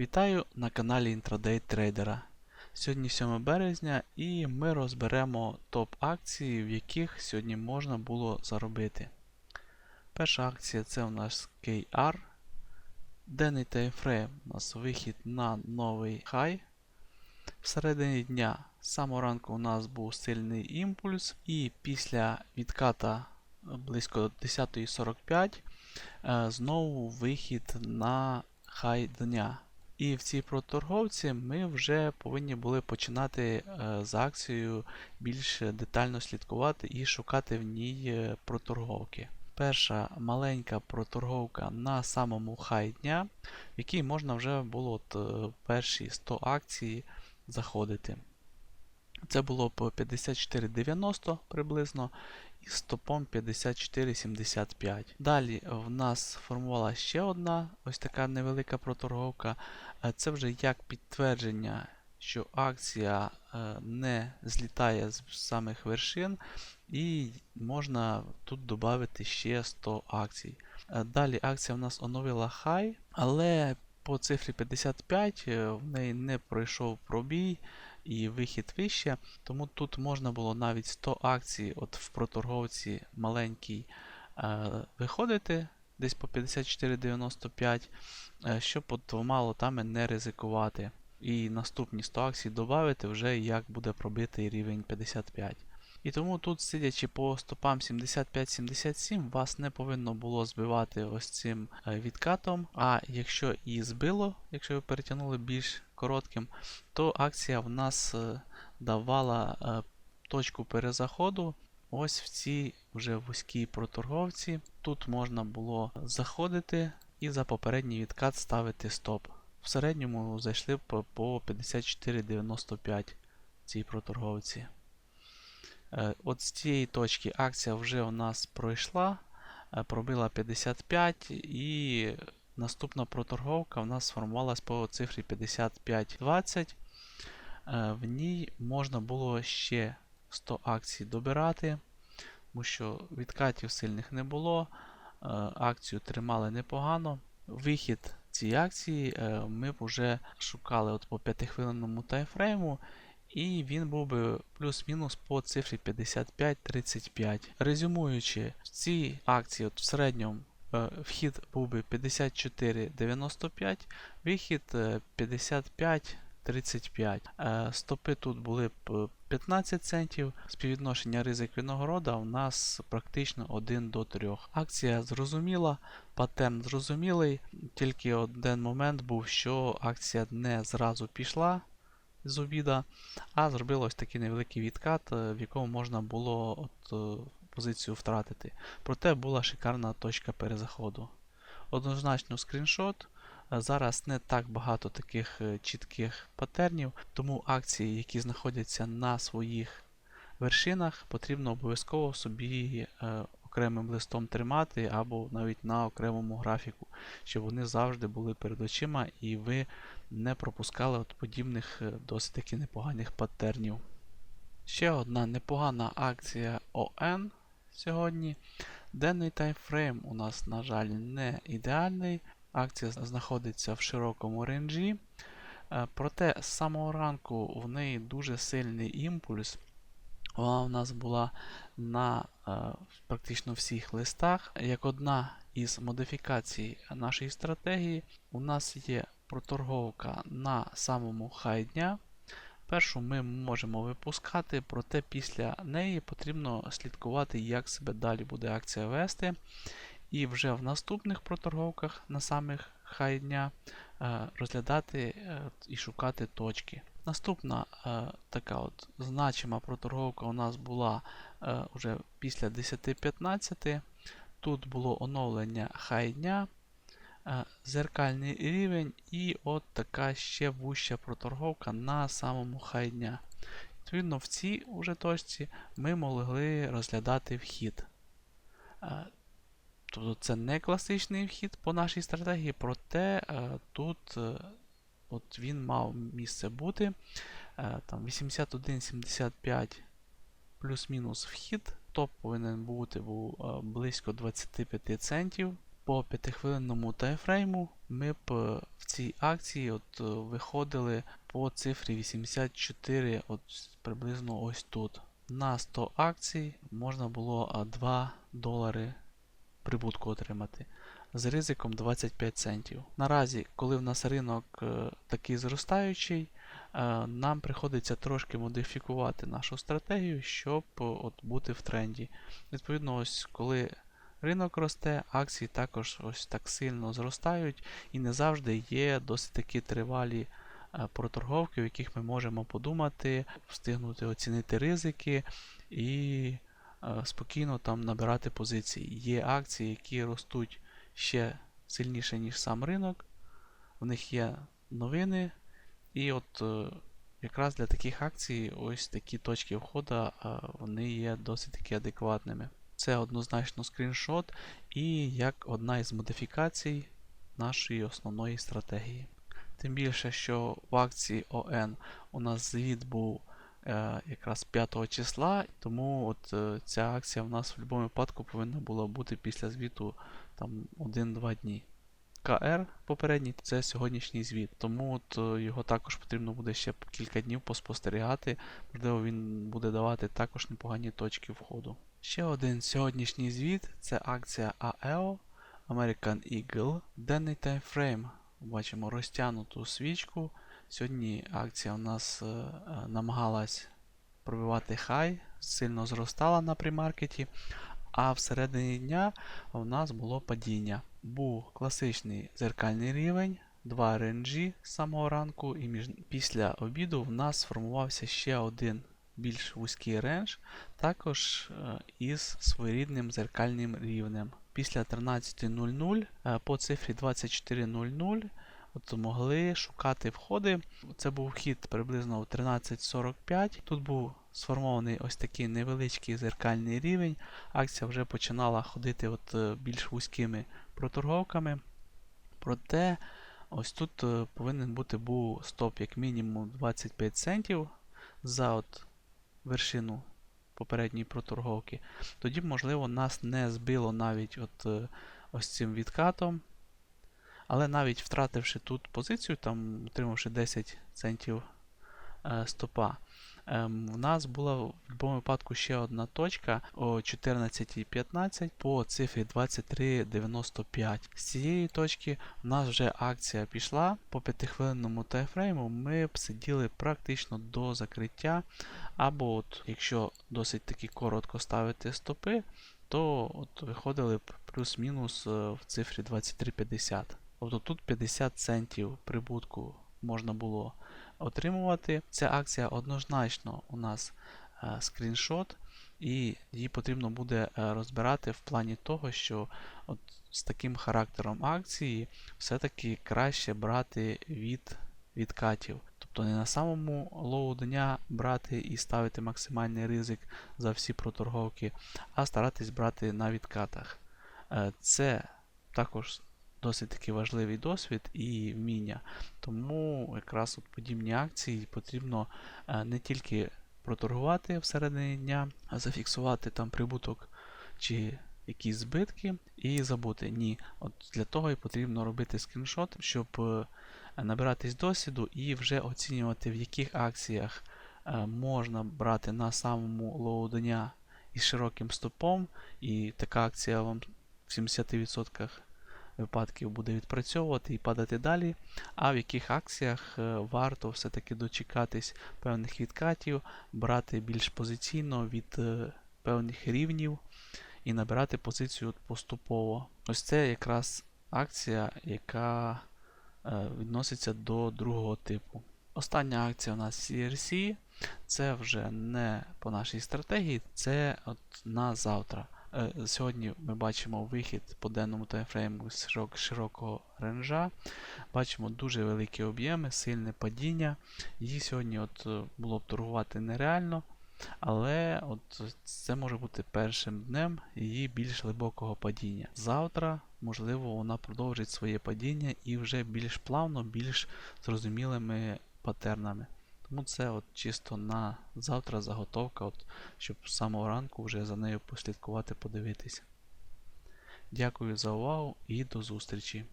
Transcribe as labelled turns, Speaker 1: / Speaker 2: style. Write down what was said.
Speaker 1: Вітаю на каналі Intraday Трейдера. Сьогодні 7 березня і ми розберемо топ акції, в яких сьогодні можна було заробити. Перша акція це у нас KR. Денний таймфрейм у нас вихід на новий хай. Всередині дня з самого ранку у нас був сильний імпульс, і після відката близько 10.45 е, знову вихід на хай дня. І в цій проторговці ми вже повинні були починати е, з акцією більш детально слідкувати і шукати в ній е, проторговки. Перша маленька проторговка на самому хай дня, в якій можна вже було от, е, перші 100 акцій заходити. Це було по 54,90 приблизно і стопом 54,75. Далі в нас формувала ще одна ось така невелика проторговка. Е, Це вже як підтвердження, що акція е, не злітає з самих вершин, і можна тут додати ще 100 акцій. Е, Далі акція в нас оновила хай, але по цифрі 55 е, в неї не пройшов пробій і вихід вище, тому тут можна було навіть 100 акцій от в проторговці маленькій е, виходити десь по 54,95, е, щоб от двома лотами не ризикувати. І наступні 100 акцій додати вже як буде пробитий рівень 55. І тому тут, сидячи по стопам 75-77, вас не повинно було збивати ось цим е, відкатом. А якщо і збило, якщо ви перетягнули більш коротким, то акція в нас е, давала е, точку перезаходу ось в цій вже вузькій проторговці. Тут можна було заходити і за попередній відкат ставити стоп. В середньому зайшли по 54,95 в цій проторговці. Е, От з цієї точки акція вже у нас пройшла, пробила 55 і наступна проторговка у нас сформувалась по цифрі 55.20. Е, В ній можна було ще 100 акцій добирати, тому що відкатів сильних не було. е, Акцію тримали непогано. Вихід цієї акції е, ми б вже шукали от по 5-хвилинному таймфрейму. І він був би плюс-мінус по цифрі 55-35. Резюмуючи, в цій акції от в середньому вхід був би 54,95, вихід е, 55,35. Е, стопи тут були б 15 центів. Співвідношення ризик винагорода у нас практично 1 до 3. Акція зрозуміла, паттерн зрозумілий, тільки один момент був, що акція не зразу пішла з обіда, а зробила ось такий невеликий відкат, е, в якому можна було от, е, позицію втратити. Проте була шикарна точка перезаходу. Однозначно скріншот. Е, Зараз не так багато таких е, чітких патернів, тому акції, які знаходяться на своїх вершинах, потрібно обов'язково собі е, окремим листом тримати або навіть на окремому графіку, щоб вони завжди були перед очима і ви не пропускали от подібних досить таки непоганих паттернів. Ще одна непогана акція ОН сьогодні. Денний таймфрейм у нас, на жаль, не ідеальний. Акція знаходиться в широкому ренджі. Е, Проте з самого ранку в неї дуже сильний імпульс. Вона у нас була на е, практично всіх листах. Як одна із модифікацій нашої стратегії, у нас є проторговка на самому хай дня. Першу ми можемо випускати, проте після неї потрібно слідкувати, як себе далі буде акція вести. І вже в наступних проторговках на самих хай дня е, розглядати е, і шукати точки. Наступна е, така от значима проторговка у нас була вже після 10.15. Тут було оновлення хай дня, зеркальний рівень і от така ще вуща проторговка на самому хай дня. Відповідно, в цій уже точці ми могли розглядати вхід. Тобто це не класичний вхід по нашій стратегії, проте тут е, от він мав місце бути. Е, там 81,75 плюс-мінус вхід. Топ повинен бути е, близько 25 центів по 5-хвилинному таймфрейму ми б е, в цій акції от, е, виходили по цифрі 84, от приблизно ось тут. На 100 акцій можна було 2 долари прибутку отримати з ризиком 25 центів. Наразі, коли в нас ринок е, такий зростаючий, е, нам приходиться трошки модифікувати нашу стратегію, щоб е, от, бути в тренді. Відповідно, ось коли ринок росте, акції також ось так сильно зростають і не завжди є досить такі тривалі е, проторговки, в яких ми можемо подумати, встигнути оцінити ризики і е, спокійно там набирати позиції. Є акції, які ростуть ще сильніше, ніж сам ринок. В них є новини. І от е, якраз для таких акцій ось такі точки входу вони є досить таки адекватними. Це однозначно скріншот і як одна із модифікацій нашої основної стратегії. Тим більше, що в акції ОН у нас звіт був е, якраз 5 числа, тому от е, ця акція в нас в будь-якому випадку повинна була бути після звіту там 1-2 дні. КР попередній це сьогоднішній звіт, тому от е, його також потрібно буде ще кілька днів поспостерігати. Можливо, він буде давати також непогані точки входу. Ще один сьогоднішній звіт це акція AEO American Eagle. Денний таймфрейм. Бачимо розтягнуту свічку. Сьогодні акція у нас е, намагалась пробивати хай, сильно зростала на примаркеті. А всередині дня у нас було падіння. Був класичний зеркальний рівень, два ренджі з самого ранку, і між... після обіду в нас сформувався ще один більш вузький рендж, також е, із своєрідним зеркальним рівнем. Після 13.00 е, по цифрі 24.00 от могли шукати входи. Це був вхід приблизно в 13.45. Тут був сформований ось такий невеличкий зеркальний рівень. Акція вже починала ходити от е, більш вузькими проторговками. Проте ось тут повинен бути був стоп як мінімум 25 центів за от вершину попередньої проторговки. Тоді, можливо, нас не збило навіть от е, ось цим відкатом. Але навіть втративши тут позицію, там отримавши 10 центів е, стопа, Ем, в нас була в будь-якому випадку ще одна точка о 14.15 по цифрі 23.95. З цієї точки в нас вже акція пішла по 5-хвилинному тайфрейму. Ми б сиділи практично до закриття. Або, от, якщо досить таки коротко ставити стопи, то от виходили б плюс-мінус е, в цифрі 23.50. Тобто тут 50 центів прибутку можна було отримувати. Ця акція однозначно у нас е, скріншот, і її потрібно буде е, розбирати в плані того, що от з таким характером акції все-таки краще брати від відкатів. Тобто не на самому лоу дня брати і ставити максимальний ризик за всі проторговки, а старатись брати на відкатах. Е, це також досить таки важливий досвід і вміння. Тому якраз от подібні акції потрібно е, не тільки проторгувати всередині дня, а зафіксувати там прибуток чи якісь збитки і забути. Ні, от для того і потрібно робити скріншот, щоб е, набиратись досвіду і вже оцінювати, в яких акціях е, можна брати на самому лоу дня із широким стопом, і така акція вам в 70% випадків буде відпрацьовувати і падати далі, а в яких акціях е, варто все-таки дочекатись певних відкатів, брати більш позиційно від е, певних рівнів і набирати позицію поступово. Ось це якраз акція, яка е, відноситься до другого типу. Остання акція у нас CRC. Це вже не по нашій стратегії, це от на завтра. Е, сьогодні ми бачимо вихід по денному таймфрейму з широкого ренжа. Бачимо дуже великі об'єми, сильне падіння. Її сьогодні от е, було б торгувати нереально. Але от це може бути першим днем її більш глибокого падіння. Завтра, можливо, вона продовжить своє падіння і вже більш плавно, більш зрозумілими патернами. Тому це от чисто на завтра заготовка, от, щоб з самого ранку вже за нею послідкувати, подивитися. Дякую за увагу і до зустрічі!